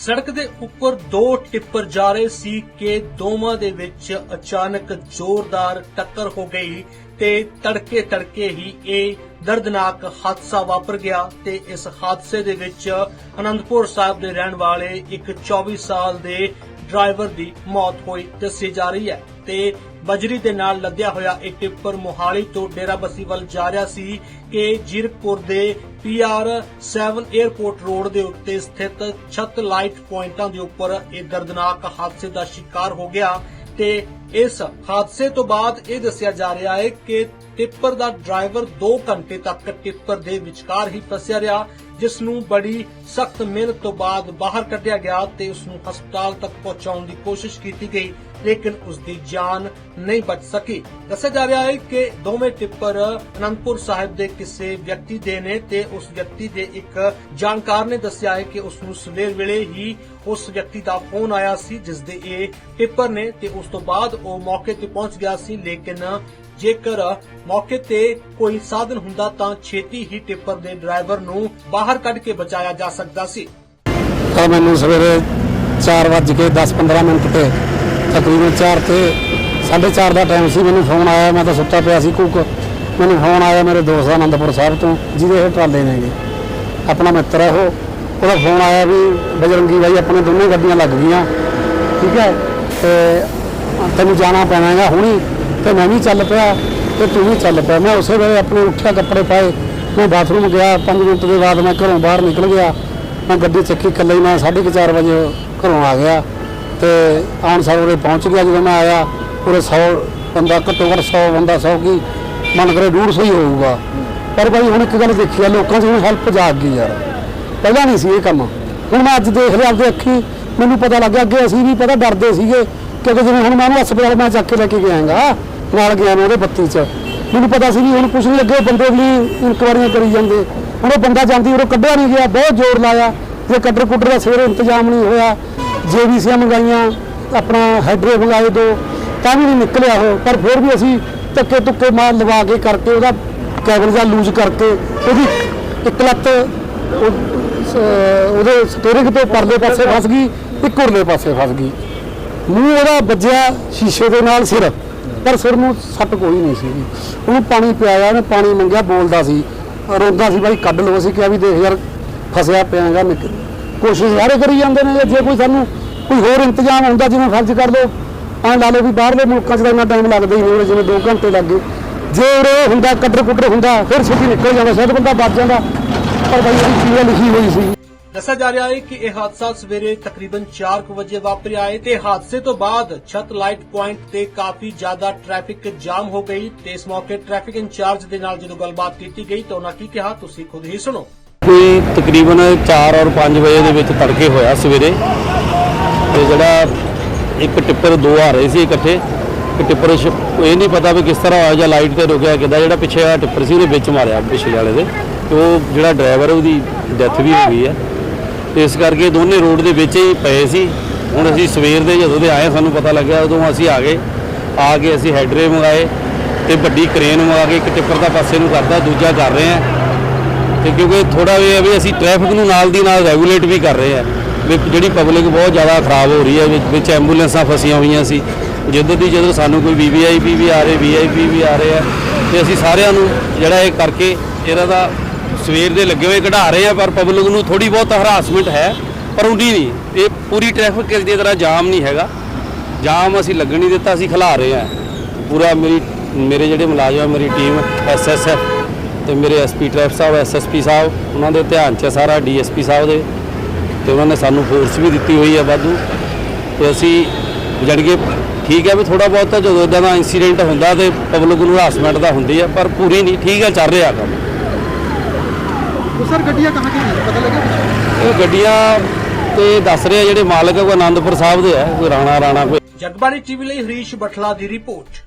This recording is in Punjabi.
ਸੜਕ ਦੇ ਉੱਪਰ ਦੋ ਟਿੱਪਰ ਜਾ ਰਹੇ ਸੀ ਕਿ ਦੋਵਾਂ ਦੇ ਵਿੱਚ ਅਚਾਨਕ ਜ਼ੋਰਦਾਰ ਟੱਕਰ ਹੋ ਗਈ ਤੇ ਤੜਕੇ ਤੜਕੇ ਹੀ ਇਹ ਦਰਦਨਾਕ ਹਾਦਸਾ ਵਾਪਰ ਗਿਆ ਤੇ ਇਸ ਹਾਦਸੇ ਦੇ ਵਿੱਚ ਅਨੰਦਪੁਰ ਸਾਹਿਬ ਦੇ ਰਹਿਣ ਵਾਲੇ ਇੱਕ 24 ਸਾਲ ਦੇ ਡਰਾਈਵਰ ਦੀ ਮੌਤ ਹੋਈ ਦੱਸੀ ਜਾ ਰਹੀ ਹੈ। ਤੇ ਬਜਰੀ ਦੇ ਨਾਲ ਲੱਦਿਆ ਹੋਇਆ ਇਹ ਟਿੱਪਰ ਮੋਹਾਲੀ ਤੋਂ ਡੇਰਾਬੱਸੀ ਵੱਲ ਜਾ ਰਿਹਾ ਸੀ ਕਿ ਜੀਰਕਪੁਰ ਦੇ ਪੀਆਰ 7 에ਅਰਪੋਰਟ ਰੋਡ ਦੇ ਉੱਤੇ ਸਥਿਤ ਛੱਤ ਲਾਈਟ ਪੁਆਇੰਟਾਂ ਦੇ ਉੱਪਰ ਇਹ ਦਰਦਨਾਕ ਹਾਦਸੇ ਦਾ ਸ਼ਿਕਾਰ ਹੋ ਗਿਆ ਤੇ ਇਸ ਹਾਦਸੇ ਤੋਂ ਬਾਅਦ ਇਹ ਦੱਸਿਆ ਜਾ ਰਿਹਾ ਹੈ ਕਿ ਟਿੱਪਰ ਦਾ ਡਰਾਈਵਰ 2 ਘੰਟੇ ਤੱਕ ਟਿੱਪਰ ਦੇ ਵਿਚਕਾਰ ਹੀ ਫਸਿਆ ਰਿਹਾ, ਜਿਸ ਨੂੰ ਬੜੀ ਸਖਤ ਮਿਹਨਤ ਤੋਂ ਬਾਅਦ ਬਾਹਰ ਕੱਢਿਆ ਗਿਆ ਤੇ ਉਸ ਨੂੰ ਹਸਪਤਾਲ ਤੱਕ ਪਹੁੰਚਾਉਣ ਦੀ ਕੋਸ਼ਿਸ਼ ਕੀਤੀ ਗਈ। ਲੇਕਿਨ ਉਸ ਦੀ ਜਾਨ ਨਹੀਂ ਬਚ ਸਕੀ। ਦੱਸਿਆ ਜਾ ਰਿਹਾ ਹੈ ਕਿ ਦੋਵੇਂ ਟਿੱਪਰ ਅਨੰਦਪੁਰ ਸਾਹਿਬ ਦੇ ਕਿਸੇ ਵਿਅਕਤੀ ਦੇ ਨੇ ਤੇ ਉਸ ਵਿਅਕਤੀ ਦੇ ਇੱਕ ਜਾਣਕਾਰ ਨੇ ਦੱਸਿਆ ਹੈ ਕਿ ਉਸ ਨੂੰ ਸਵੇਰ ਵੇਲੇ ਹੀ ਉਸ ਵਿਅਕਤੀ ਦਾ ਫੋਨ ਆਇਆ ਸੀ, ਜਿਸ ਦੇ ਇਹ ਟਿੱਪਰ ਨੇ ਤੇ ਉਸ ਤੋਂ ਬਾਅਦ ਉਹ ਮੌਕੇ ਤੇ ਪਹੁੰਚ ਗਿਆ ਸੀ, ਲੇਕਿਨ ਜੇਕਰ ਮੌਕੇ ਤੇ ਕੋਈ ਸਾਧਨ ਹੁੰਦਾ ਤਾਂ ਛੇਤੀ ਹੀ ਟਿੱਪਰ ਦੇ ਡਰਾਈਵਰ ਨੂੰ ਬਾਹਰ ਕੱਢ ਕੇ ਬਚਾਇਆ ਜਾ ਸਕਦਾ ਸੀ। ਤਾਂ ਮੈਨੂੰ ਸਵੇਰੇ 4 ਵੱਜ ਕੇ 10-15 ਮਿੰਟ ਤੇ ਤਕਰੀਬਨ 4 ਤੇ 4:30 ਦਾ ਟਾਈਮ ਸੀ, ਮੈਨੂੰ ਫੋਨ ਆਇਆ, ਮੈਂ ਤਾਂ ਸੁੱਤਾ ਪਿਆ ਸੀ ਕੁੱਕ। ਮੈਨੂੰ ਫੋਨ ਆਇਆ ਮੇਰੇ ਦੋਸਤ ਆਨੰਦਪੁਰ ਸਾਹਿਬ ਤੋਂ, ਜਿਹਦੇ ਇਹ ਟਰਾਲੇ ਨੇਗੇ। ਆਪਣਾ ਮਿੱਤਰ ਹੈ ਉਹ, ਉਹਦਾ ਫੋਨ ਆਇਆ ਵੀ ਬਜਰੰਗੀ ਬਾਈ, ਆਪਣੇ ਦੋਨੇ ਗੱਡੀਆਂ ਲੱਗ ਗਈਆਂ। ਠੀਕ ਹੈ? ਤੇ ਤੈਨੂੰ ਜਾਣਾ ਪੈਣਾ ਹੈਗਾ ਹੁਣੀ, ਤੇ ਮੈਂ ਵੀ ਚੱਲ ਪਿਆ, ਤੇ ਤੂੰ ਵੀ ਚੱਲ ਪਿਆ। ਮੈਂ ਉਸੇ ਵੇਲੇ ਆਪਣੇ ਉੱਠਿਆ ਕੱਪੜੇ ਪਾਏ, ਮੈਂ ਬਾਥਰੂਮ ਗਿਆ 5 ਮਿੰਟ ਦੇ ਬਾਅਦ ਮੈਂ ਘਰੋਂ ਬਾਹਰ ਨਿਕਲ ਗਿਆ। ਮੈਂ ਗੱਡੀ ਚੱਕੀ ਇਕੱਲੇ ਹੀ, ਮੈਂ 4:30 ਵਜੇ ਘਰੋਂ ਆ ਗਿਆ। ਤੇ ਆਉਣ ਸਾਰ ਉਰੇ ਪਹੁੰਚ ਗਿਆ ਜਦੋਂ ਮੈਂ ਆਇਆ, ਉਰੇ 100 ਬੰਦਾ ਘੱਟੋ ਘੱਟ 100 ਬੰਦਾ 100 ਕੀ ਮਨ ਕਰੇ 150 ਹੀ ਹੋਊਗਾ। ਪਰ ਭਾਈ ਹੁਣ ਇੱਕ ਗੱਲ ਦੇਖੀ ਆ, ਲੋਕਾਂ 'ਚ ਹੁਣ ਹੈਲਪ ਜਾਗ ਗਈ ਯਾਰ। ਪਹਿਲਾਂ ਨਹੀਂ ਸੀ ਇਹ ਕੰਮ। ਹੁਣ ਮੈਂ ਅੱਜ ਦੇਖ ਲਿਆ ਆਪਦੇ ਅੱਖੀ, ਮੈਨੂੰ ਪਤਾ ਲੱਗਿਆ ਅੱਗੇ ਅਸੀਂ ਵੀ ਪਤਾ ਡਰਦੇ ਸੀਗੇ ਕਿਉਂਕਿ ਜਿਵੇਂ ਹੁਣ ਮੈਂ ਉਹਨੂੰ ਹਸਪਤਾਲ ਮੈਂ ਚੱਕ ਕੇ ਲੈ ਕੇ ਗਿਆਗਾ, ਨਾਲ ਗਿਆ ਮੈਂ ਉਹਦੇ ਬੱਤੀ 'ਚ। ਮੈਨੂੰ ਪਤਾ ਸੀ ਵੀ ਹੁਣ ਕੁਛ ਨਹੀਂ ਲੱਗੇ, ਬੰਦੇ ਵੀ ਇਨਕੁਆਰੀਆਂ ਕਰੀ ਜਾਂਦੇ। ਹੁਣ ਉਹ ਬੰਦਾ ਜਾਂਦੀ ਉਰੋਂ ਕੱਢਿਆ ਨਹੀਂ ਗਿਆ, ਬਹੁਤ ਜ਼ੋਰ ਲਾਇਆ। ਜੇ ਕੱਟਰ ਕੁੱਟਰ ਦਾ ਸਵੇਰੇ ਇੰਤਜ਼ਾਮ ਨਹੀਂ ਹੋਇਆ ਜੇਬੀਸੀਆਂ ਮੰਗਾਈਆਂ, ਆਪਣਾ ਹੈਡਰੇ ਮੰਗਾਏ ਦੋ, ਤਾਂ ਵੀ ਨਹੀਂ ਨਿਕਲਿਆ ਉਹ। ਪਰ ਫਿਰ ਵੀ ਅਸੀਂ ਧੱਕੇ ਧੁੱਕੇ ਮਾਰ ਲਵਾ ਕੇ ਕਰਕੇ ਉਹਦਾ ਕੈਬਲ ਜਾਂ ਲੂਜ਼ ਕਰਕੇ ਉਹਦੀ ਇੱਕ ਲੱਤ ਉਹਦੇ ਸਟੀਅਰਿੰਗ ਤੋਂ ਪਰਲੇ ਪਾਸੇ ਫਸ ਗਈ, ਇੱਕ ਉਰਲੇ ਪਾਸੇ ਫਸ ਗਈ। ਮੂੰਹ ਉਹਦਾ ਵੱਜਿਆ ਸ਼ੀਸ਼ੇ ਦੇ ਨਾਲ ਸਿਰ, ਪਰ ਸਿਰ ਨੂੰ ਸੱਟ ਕੋਈ ਨਹੀਂ ਸੀ। ਉਹਨੂੰ ਪਾਣੀ ਪਿਆਇਆ, ਉਹਨੇ ਪਾਣੀ ਮੰਗਿਆ, ਬੋਲਦਾ ਸੀ। ਰੋਂਦਾ ਸੀ ਬਾਈ ਕੱਢ ਲਓ। ਅਸੀਂ ਕਿਹਾ ਵੀ ਦੇਖ ਯਾਰ, ਫਸਿਆ ਪਿਆਗਾ ਕੋਸ਼ਿਸ਼ ਸਾਰੇ ਕਰੀ ਜਾਂਦੇ ਨੇ, ਜੇ ਕੋਈ ਸਾਨੂੰ ਕੋਈ ਹੋਰ ਇੰਤਜ਼ਾਮ ਹੁੰਦਾ ਜਿਵੇਂ ਫਰਜ਼ ਕਰ ਲਓ, ਐਂ ਲਾ ਲਓ ਵੀ ਬਾਹਰਲੇ ਮੁਲਕਾਂ 'ਚ ਤਾਂ ਇੰਨਾ ਟਾਈਮ ਲੱਗਦਾ ਹੀ ਨਹੀਂ ਜਿਵੇਂ 2 ਘੰਟੇ ਲੱਗ ਜੇ ਉਰੇ ਹੁੰਦਾ, ਕੱਟਰ ਕੁੱਟਰ ਹੁੰਦਾ, ਫਿਰ ਛੇਤੀ ਨਿਕਲ ਜਾਂਦਾ ਸ਼ਾਇਦ ਬੰਦਾ ਬਚ ਜਾਂਦਾ। ਪਰ ਬਾਈ, ਉਹਦੀ ਚੀਜ਼ ਲਿਖੀ ਹੋਈ ਸੀ। ਦੱਸਿਆ ਜਾ ਰਿਹਾ ਹੈ ਕਿ ਇਹ ਹਾਦਸਾ ਸਵੇਰੇ ਤਕਰੀਬਨ 4 ਵਜੇ ਵਾਪਰਿਆ ਹੈ ਤੇ ਹਾਦਸੇ ਤੋਂ ਬਾਅਦ ਛੱਤ ਲਾਈਟ ਪੁਆਇੰਟ ਤੇ ਕਾਫੀ ਜ਼ਿਆਦਾ ਟ੍ਰੈਫਿਕ ਜਾਮ ਹੋ ਗਈ ਤੇ ਇਸ ਮੌਕੇ ਟ੍ਰੈਫਿਕ ਇੰਚਾਰਜ ਦੇ ਨਾਲ ਜਦੋਂ ਗੱਲਬਾਤ ਕੀਤੀ ਗਈ ਤਾਂ ਉਹਨਾਂ ਕੀ ਕਿਹਾ, ਤੁਸੀਂ ਖੁਦ ਹੀ ਸੁਣੋ। ਕੋਈ ਤਕਰੀਬਨ 4 ਔਰ 5 ਵਜੇ ਦੇ ਵਿੱਚ ਤੜਕੇ ਹੋਇਆ ਸਵੇਰੇ। ਤੇ ਜਿਹੜਾ ਇੱਕ ਟਿੱਪਰ ਦੋ ਆ ਰਹੇ ਸੀ ਇਕੱਠੇ। ਕਿ ਟਿੱਪਰ ਸ਼- ਇਹ ਨਹੀਂ ਪਤਾ ਵੀ ਕਿਸ ਤਰ੍ਹਾਂ ਹੋਇਆ ਜਾਂ ਲਾਈਟ ਤੇ ਰੁਕਿਆ ਕਿੱਦਾਂ। ਜਿਹੜਾ ਪਿੱਛੇ ਆ ਟਿੱਪਰ ਸੀ ਉਹਦੇ ਵਿੱਚ ਮਾਰਿਆ ਪਿਛਲੇ ਵਾਲੇ ਦੇ। ਤੇ ਉਹ ਜਿਹੜਾ ਡਰਾਈਵਰ ਉਹਦੀ ਡੈਥ ਵੀ ਹੋ ਗਈ ਹੈ ਤੇ ਇਸ ਕਰਕੇ ਦੋਨੇ ਰੋਡ ਦੇ ਵਿੱਚ ਹੀ ਪਏ ਸੀ। ਹੁਣ ਅਸੀਂ ਸਵੇਰ ਦੇ ਜਦੋਂ ਦੇ ਆਏ, ਸਾਨੂੰ ਪਤਾ ਲੱਗਿਆ ਉਦੋਂ ਅਸੀਂ ਆ ਗਏ। ਆ ਕੇ ਅਸੀਂ ਹੈਡਰੇ ਮੰਗਾਏ ਤੇ ਵੱਡੀ ਕ੍ਰੇਨ ਮੰਗਾ ਕੇ ਇੱਕ ਟਿੱਪਰ ਦਾ ਪਾਸੇ ਨੂੰ ਕਰਦਾ ਦੂਜਾ ਕਰ ਰਹੇ ਹਾਂ ਤੇ ਕਿਉਂਕਿ ਥੋੜਾ ਵੀ ਹੈ ਵੀ ਅਸੀਂ ਟ੍ਰੈਫਿਕ ਨੂੰ ਨਾਲ ਦੀ ਨਾਲ ਰੈਗੂਲੇਟ ਵੀ ਕਰ ਰਹੇ ਆ ਵੀ ਜਿਹੜੀ ਪਬਲਿਕ ਬਹੁਤ ਜ਼ਿਆਦਾ ਖਰਾਬ ਹੋ ਰਹੀ ਹੈ, ਵਿੱਚ ਵਿੱਚ ਐਂਬੂਲੈਂਸਾਂ ਫਸੀਆਂ ਹੋਈਆਂ ਸੀ। ਜਦੋਂ ਦੀ ਜਦੋਂ ਸਾਨੂੰ ਕੋਈ ਵੀਵੀਆਈਪੀ ਵੀ ਆ ਰਹੇ ਵੀਆਈਪੀ ਵੀ ਆ ਰਹੇ ਆ, ਤੇ ਅਸੀਂ ਸਾਰਿਆਂ ਨੂੰ ਜਿਹੜਾ ਇਹ ਕਰਕੇ ਇਹਦਾ ਦਾ ਸਵੇਰ ਦੇ ਲੱਗੇ ਹੋਏ ਕਢਾ ਰਹੇ ਆ ਪਰ ਪਬਲਿਕ ਨੂੰ ਥੋੜੀ ਬਹੁਤ ਹਰਾਸਮੈਂਟ ਹੈ, ਪਰ ਉਡੀ ਨਹੀਂ। ਇਹ ਪੂਰੀ ਟ੍ਰੈਫਿਕ ਦੀ ਤਰ੍ਹਾਂ ਜਾਮ ਨਹੀਂ ਹੈਗਾ। ਜਾਮ ਅਸੀਂ ਲੱਗਣ ਨਹੀਂ ਦਿੱਤਾ, ਅਸੀਂ ਖਿਲਾ ਰਹੇ ਆ ਪੂਰਾ ਮੇਰੀ ਮੇਰੇ ਜਿਹੜੇ ਮੁਲਾਜ਼ਮ ਮੇਰੀ ਟੀਮ ਐਸਐਸਐਫ ਤੇ ਮੇਰੇ SP traffic sahib SSP sahib ਉਹਨਾਂ ਦੇ ਧਿਆਨ 'ਚ ਸਾਰਾ ਡੀਐਸਪੀ ਸਾਹਿਬ ਦੇ। ਤੇ ਉਹਨਾਂ ਨੇ ਸਾਨੂੰ ਫੋਰਸ ਵੀ ਦਿੱਤੀ ਹੋਈ ਹੈ ਵਾਧੂ। ਤੇ ਅਸੀਂ ਜਾਣੀ ਕਿ ਠੀਕ ਹੈ ਵੀ ਥੋੜਾ ਬਹੁਤ ਤਾਂ ਜਦੋਂ ਇਦਾਂ ਦਾ ਇਨਸੀਡੈਂਟ ਹੁੰਦਾ ਤੇ ਪਬਲਿਕ ਨੂੰ ਹਰਾਸਮੈਂਟ ਦਾ ਹੁੰਦੀ ਹੈ ਪਰ ਪੂਰੀ ਨਹੀਂ ਠੀਕ ਹੈ ਚੱਲ ਰਿਹਾ ਕੰਮ। ਸਰ ਗੱਡੀਆਂ ਕਹਾਂ ਕੀ ਪਤਾ ਲੱਗਿਆ ਇਹ ਗੱਡੀਆਂ ਤੇ ਦੱਸ ਰਿਹਾ ਜਿਹੜੇ ਮਾਲਕ ਹੈ ਉਹ ਆਨੰਦਪੁਰ ਸਾਹਿਬ ਦੇ ਹੈ ਕੋਈ ਰਾਣਾ ਰਾਣਾ ਕੋਈ। ਜਗਬਾਣੀ ਟੀਵੀ ਲਈ ਹਰੀਸ਼ ਬਠਲਾ ਦੀ ਰਿਪੋਰਟ।